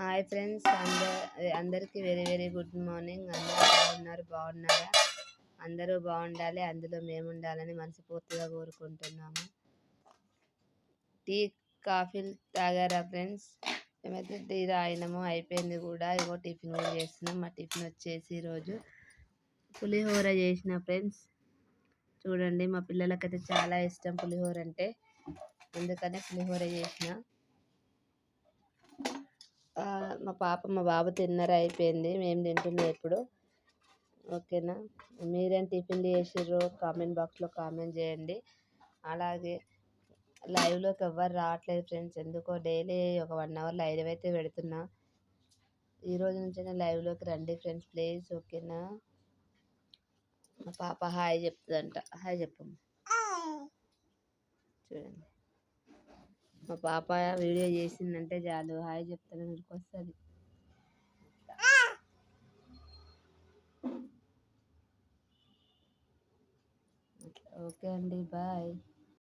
Hi friends. అందరు అందరికీ very very good morning. అందరూ బాగున్నారు బాగున్నారా? అందరూ బాగుండాలి అందులో మేము ఉండాలని మనస్ఫూర్తిగా కోరుకుంటున్నాము. టీ కాఫీలు తాగారా ఫ్రెండ్స్? మేమైతే టీ తాగినాము అయిపోయింది కూడా. ఇగో టిఫిన్ కూడా చేస్తున్నాం. మా టిఫిన్ వచ్చేసి ఈరోజు పులిహోర చేసిన ఫ్రెండ్స్. చూడండి మా పిల్లలకైతే చాలా ఇష్టం పులిహోర అంటే. అందుకనే పులిహోర చేసిన. మా పాప మా బాబు తిన్నర అయిపోయింది. మేము తింటున్నాం ఇప్పుడు ఓకేనా? మీరేం టిఫిన్లు చేసిర్రు? కామెంట్ బాక్స్లో కామెంట్ చేయండి. అలాగే లైవ్లోకి ఎవ్వరు రావట్లేదు ఫ్రెండ్స్. ఎందుకో డైలీ ఒక వన్ అవర్ లైవ్ అయితే పెడుతున్నా. ఈ రోజు నుంచైనా లైవ్లోకి రండి ఫ్రెండ్స్ ప్లీజ్. ఓకేనా? మా పాప హాయ్ చెప్తుందంట. హాయ్ చెప్పమ్మ. చూడండి. మా పాప వీడియో చేసిందంటే చాలు. హాయ్ చెప్తాను మీకు వస్తుంది. ఓకే అండి బాయ్.